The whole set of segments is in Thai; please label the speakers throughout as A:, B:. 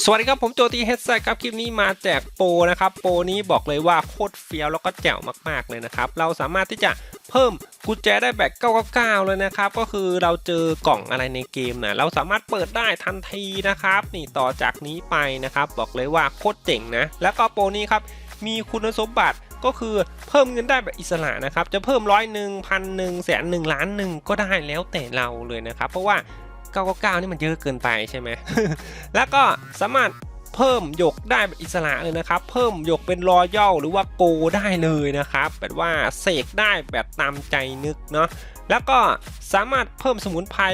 A: สวัสดีครับ ผมโจตีเฮดไซครับ คลิปนี้มาแจกโปรนะครับ โปรนี้บอกเลยว่าโคตรเฟี้ยวแล้วก็แจ๋วมาก ๆ เลยนะครับ เราสามารถที่จะเพิ่มกุญแจได้แบบ999 เลยนะครับ ก็คือเราเจอกล่องอะไรในเกมนะเราสามารถเปิดได้ทันทีนะครับ นี่ต่อจากนี้ไปนะครับ บอกเลยว่าโคตรเจ๋งนะ แล้วก็โปรนี้ครับมีคุณสมบัติก็คือเพิ่มเงินได้แบบอิสระนะครับ จะเพิ่มร้อยหนึ่งพันหนึ่งแสนหนึ่งล้านหนึ่งก็ได้แล้วแต่เราเลยนะครับ เพราะว่า 999 นี่มันเยอะเกินไปใช่ไหม แล้วก็สามารถเพิ่มหยกได้แบบอิสระเลยนะครับ เพิ่มหยกเป็นรอยัลหรือว่าโกได้เลยนะครับแบบว่าเสกได้แบบตามใจนึกเนาะ แล้วก็สามารถเพิ่มสมุนไพร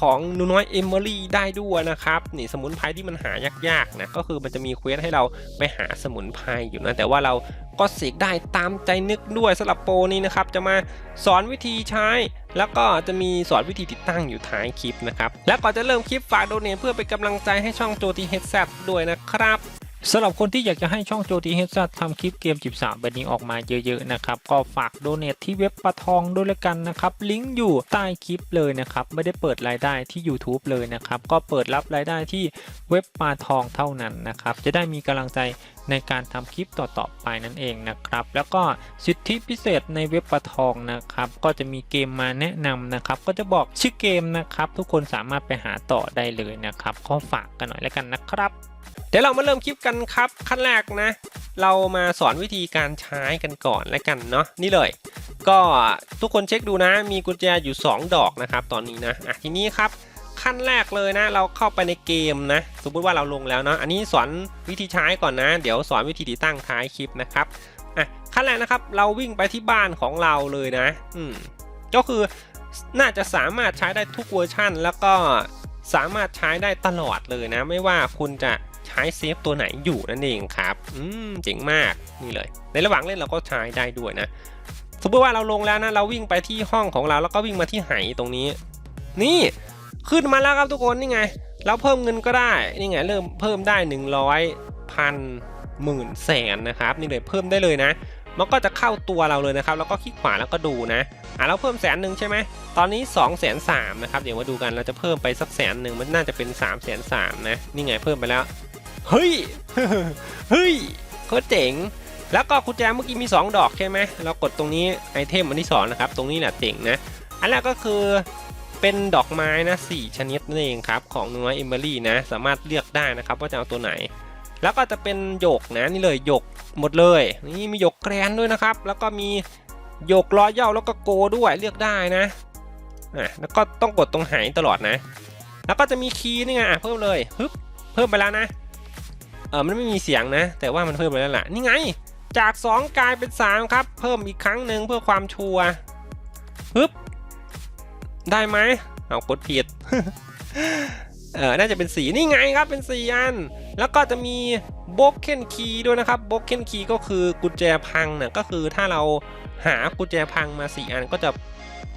A: ของนูน้อยเอมเมอรี่ได้ด้วยนะครับนี่สมุนไพรที่มันหายากๆนะก็คือมันจะมีเควสให้เราไปหาสมุนไพรอยู่นะแต่ว่าเราก็เสกได้ตามใจนึกด้วยสำหรับโปรนี้นะครับจะมาสอนวิธีใช้ แล้วก็จะมีสอนวิธีติดตั้งอยู่ท้ายคลิปนะครับ แล้วก่อนจะเริ่มคลิปฝากโดเนทเพื่อเป็นกำลังใจให้ช่องโจทีเฮดแซด้วยนะครับ
B: สำหรับคนที่อยากจะให้ช่องโจทีเฮดซัทำคลิปเกมจีบสาวแบบนี้ออกมาเยอะๆนะครับ ก็ฝากโดเนทที่เว็บปะทองด้วยละกันนะครับ ลิงก์อยู่ใต้คลิปเลยนะครับ ไม่ได้เปิดรายได้ที่ YouTube เลยนะครับ ก็เปิดรับรายได้ที่เว็บปาทองเท่านั้นนะครับ จะได้มีกำลังใจในการทำคลิปต่อๆไปนั่นเองนะครับ แล้วก็สิทธิพิเศษในเว็บปะทองนะครับ ก็จะมีเกมมาแนะนำนะครับ ก็จะบอกชื่อเกมนะครับ ทุกคนสามารถไปหาต่อได้เลยนะครับ ก็ฝากกันหน่อยแล้วกันนะครับ
A: เดี๋ยวเรามาเริ่มคลิปกันครับ ขั้นแรกนะ เรามาสอนวิธีการใช้กันก่อนแล้วกันเนาะนี่เลย ก็ทุกคนเช็คดูนะ มีกุญแจอยู่ 2 ดอกนะครับ ตอนนี้นะอะทีนี้ครับขั้นแรกเลยนะ เราเข้าไปในเกมนะ สมมติว่าเราลงแล้วเนาะอันนี้สอนวิธีใช้ก่อนนะ เดี๋ยวสอนวิธีติดตั้งท้ายคลิปนะครับอะขั้นแรกนะครับ เราวิ่งไปที่บ้านของเราเลยนะ อืมก็คือน่าจะสามารถใช้ได้ทุกเวอร์ชันแล้วก็สามารถใช้ได้ตลอดเลยนะ ไม่ว่าคุณจะ ช้เซฟตัวไหนอยู่นั่นเองครับอืมเจ๋งมากนี่เลย ในระหว่างเล่นเราก็ใช้ได้ด้วยนะสมมติว่าเราลงแล้วนะเราวิ่งไปที่ห้องของเราแล้วก็วิ่งมาที่ไหตรงนี้ นี่ขึ้นมาแล้วครับทุกคนนี่ไง เราเพิ่มเงินก็ได้นี่ไงเริ่มเพิ่มได้ 100พันหมื่นแสนนะครับนี่เลยเพิ่มได้เลยนะ มันก็จะเข้าตัวเราเลยนะครับ แล้วก็คลิกขวาแล้วก็ดูนะอะเราเพิ่มแสนหนึ่งใช่ไหมตอนนี้2องแสนสามนะครับเดี๋ยวมาดูกันเราจะเพิ่มไปสักแสนหนึ่งมันน่าจะเป็น3ามแสนสามนะนี่ไงเพิ่มไปแล้ว เฮ้ย เฮ้ยโคตรเจ๋ง แล้วก็กุญแจเมื่อกี้มี 2 ดอกใช่ไหม เรากดตรงนี้ไอเทมอันที่2นะครับ ตรงนี้แหละเจ๋งนะ อันแรกก็คือเป็นดอกไม้นะสี่ชนิดนั่นเองครับ ของน้อยเอมเบอรี่นะ สามารถเลือกได้นะครับว่าจะเอาตัวไหน แล้วก็จะเป็นหยกนะนี่เลยหยกหมดเลย นี่มีหยกแกรนด้วยนะครับ แล้วก็มีหยกรอยเย่าแล้วก็โกด้วยเลือกได้นะอะแล้วก็ต้องกดตรงไหตลอดนะ แล้วก็จะมีคีย์นี่ไงเพิ่มเลยฮึบเพิ่มไปแล้วนะ เออมันไม่มีเสียงนะ แต่ว่ามันเพิ่มไปแล้วล่ะ นี่ไง จาก 2 กลายเป็น 3 ครับ เพิ่มอีกครั้งหนึ่งเพื่อความชัวร์ปึ๊บ ได้ไหมเอากดผิด เออน่าจะเป็นสีนี่ไงครับ เป็น4อัน แล้วก็จะมีบล็อกเคนคีด้วยนะครับบล็อกเคนคีก็คือกุญแจพังนะ่ะก็คือถ้าเราหากุญแจพังมา 4 อันก็จะ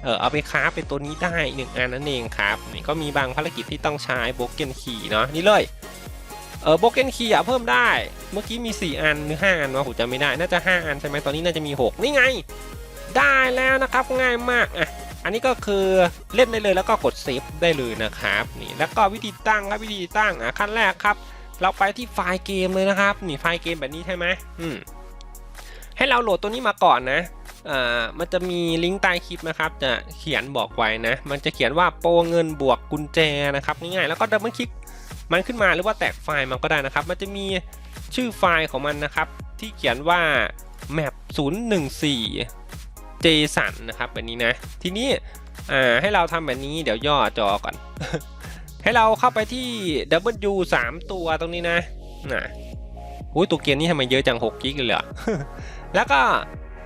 A: เออเอาไปค้าเป็นตัวนี้ได้หนึ่งอันนั่นเองครับนี่ก็มีบางภารกิจที่ต้องใช้บล็อกเคนคีเนาะนี่เลย เออโบเกนคีย์อะเพิ่มได้ เมื่อกี้มี 4 อันหรือ 5 อันวะผมจำไม่ได้ น่าจะ 5 อันใช่ไหมตอนนี้น่าจะมี 6 นี่ไง ได้แล้วนะครับง่ายมากอะอันนี้ก็คือเล่นได้เลยแล้วก็กดเซฟได้เลยนะครับนี่แล้วก็วิธีตั้งครับวิธีตั้งอะขั้นแรกครับ เราไปที่ไฟล์เกมเลยนะครับนี่ไฟล์เกมแบบนี้ใช่ไหมอืมให้เราโหลดตัวนี้มาก่อนนะอ่ามันจะมีลิงก์ใต้คลิปนะครับ จะเขียนบอกไว้นะ มันจะเขียนว่าโปรเงินบวกกุญแจนะครับง่ายๆแล้วก็ดับเบิลคลิก มันขึ้นมาหรือว่าแตกไฟล์มันก็ได้นะครับ มันจะมีชื่อไฟล์ของมันนะครับ ที่เขียนว่า map 014 json นะครับแบบนี้นะ ทีนี้ให้เราทำแบบนี้เดี๋ยวย่อจอก่อน ให้เราเข้าไปที่ w 3 ตัวตรงนี้นะนะอุ้ยตัวเกียร์นี่ทำไมเยอะจัง6กิกเลยเหรอแล้วก็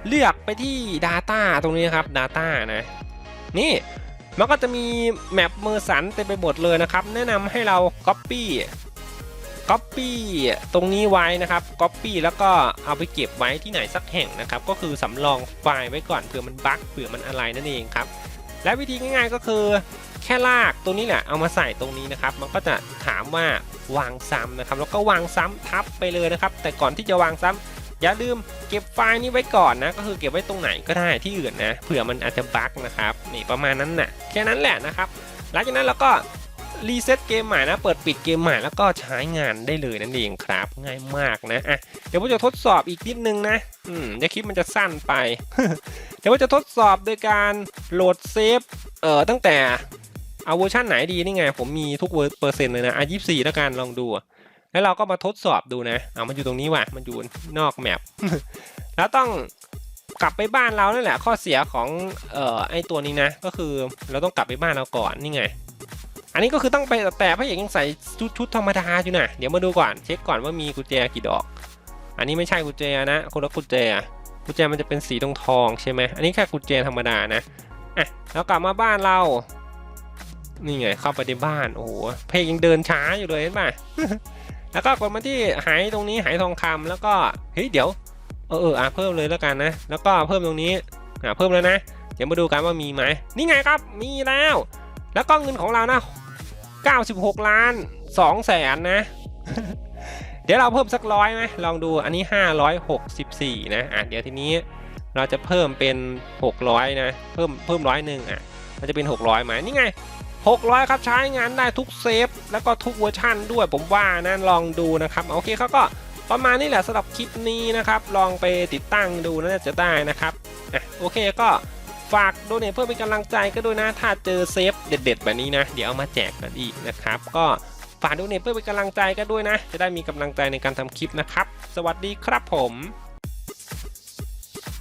A: เลือกไปที่ Data ตรงนี้นะครับ Data นะ นี่ มันก็จะมีแมปเมอร์สันเต็มไปหมดเลยนะครับ แนะนำให้เรา Copy Copy ตรงนี้ไว้นะครับ Copy แล้วก็เอาไปเก็บไว้ที่ไหนสักแห่งนะครับ ก็คือสำรองไฟล์ไว้ก่อนเผื่อมันบั๊กเผื่อมันอะไรนั่นเองครับ และวิธีง่ายๆก็คือแค่ลากตัวนี้แหละเอามาใส่ตรงนี้นะครับ มันก็จะถามว่าวางซ้ำนะครับ แล้วก็วางซ้ำทับไปเลยนะครับ แต่ก่อนที่จะวางซ้ำ อย่าลืมเก็บไฟล์นี้ไว้ก่อนนะ ก็คือเก็บไว้ตรงไหนก็ได้ที่อื่นนะเผื่อมันอาจจะบั๊กนะครับนี่ประมาณนั้นน่ะแค่นั้นแหละนะครับ หลังจากนั้นเราก็รีเซ็ตเกมใหม่นะ เปิดปิดเกมใหม่แล้วก็ใช้งานได้เลยนั่นเองครับ ง่ายมากนะอะเดี๋ยวผมจะทดสอบอีกนิดนึงนะ อืมเดี๋ยวคลิปมันจะสั้นไป เดี๋ยวผมจะทดสอบโดยการโหลดเซฟเอ่อตั้งแต่เอาเวอร์ชันไหนดีนี่ไง ผมมีทุกเวอร์เปอร์เซ็นต์เลยนะอะยี่สี่แล้วกันลองดู แล้วเราก็มาทดสอบดูนะเอามันอยู่ตรงนี้ว่ะ มันอยู่นอกแมปแล้วต้องกลับไปบ้านเรานั่นแหละ ข้อเสียของเอ่อไอตัวนี้นะ ก็คือเราต้องกลับไปบ้านเราก่อนนี่ไง อันนี้ก็คือต้องไปแต่พระเอกยังใส่ชุดชุดธรรมดาอยู่นะเดี๋ยวมาดูก่อนเช็คก่อนว่ามีกุญแจกี่ดอก อันนี้ไม่ใช่กุญแจนะคนละกุญแจกุญแจมันจะเป็นสีทองทองๆใช่ไหมอันนี้แค่กุญแจธรรมดานะอะแล้วกลับมาบ้านเรา นี่ไงเข้าไปในบ้านโอ้โหเพลงยังเดินช้าอยู่เลยเห็นป่ะ แล้วก็กดมาที่หายตรงนี้หายทองคำแล้วก็เฮ้ยเดี๋ยวเออเอออะเพิ่มเลยแล้วกันนะ แล้วก็เพิ่มตรงนี้อะเพิ่มแล้วนะ เดี๋ยวมาดูกันว่ามีไหมนี่ไงครับมีแล้ว แล้วก็เงินของเรานะ 96 ล้าน2แสนนะ เดี๋ยวเราเพิ่มสักร้อยไหมลองดูอันนี้ 564 นะอะเดี๋ยวทีนี้เราจะเพิ่มเป็น 600 นะ เพิ่มเพิ่มร้อยหนึ่งอะ มันจะเป็น 600ไหมนี่ไง 600 ครับใช้งานได้ทุกเซฟ แล้วก็ทุกเวอร์ชันด้วยผมว่านะลองดูนะครับโอเคเขาก็ประมาณนี้แหละสำหรับคลิปนี้นะครับ ลองไปติดตั้งดูน่าจะได้นะครับอะโอเคก็ฝากโดเนทเพื่อเป็นกำลังใจก็ด้วยนะ ถ้าเจอเซฟเด็ด ๆ แบบนี้นะ เดี๋ยวเอามาแจกกันอีกนะครับ ก็ฝากโดเนทเพื่อเป็นกำลังใจก็ด้วยนะ จะได้มีกำลังใจในการทำคลิปนะครับ สวัสดีครับผม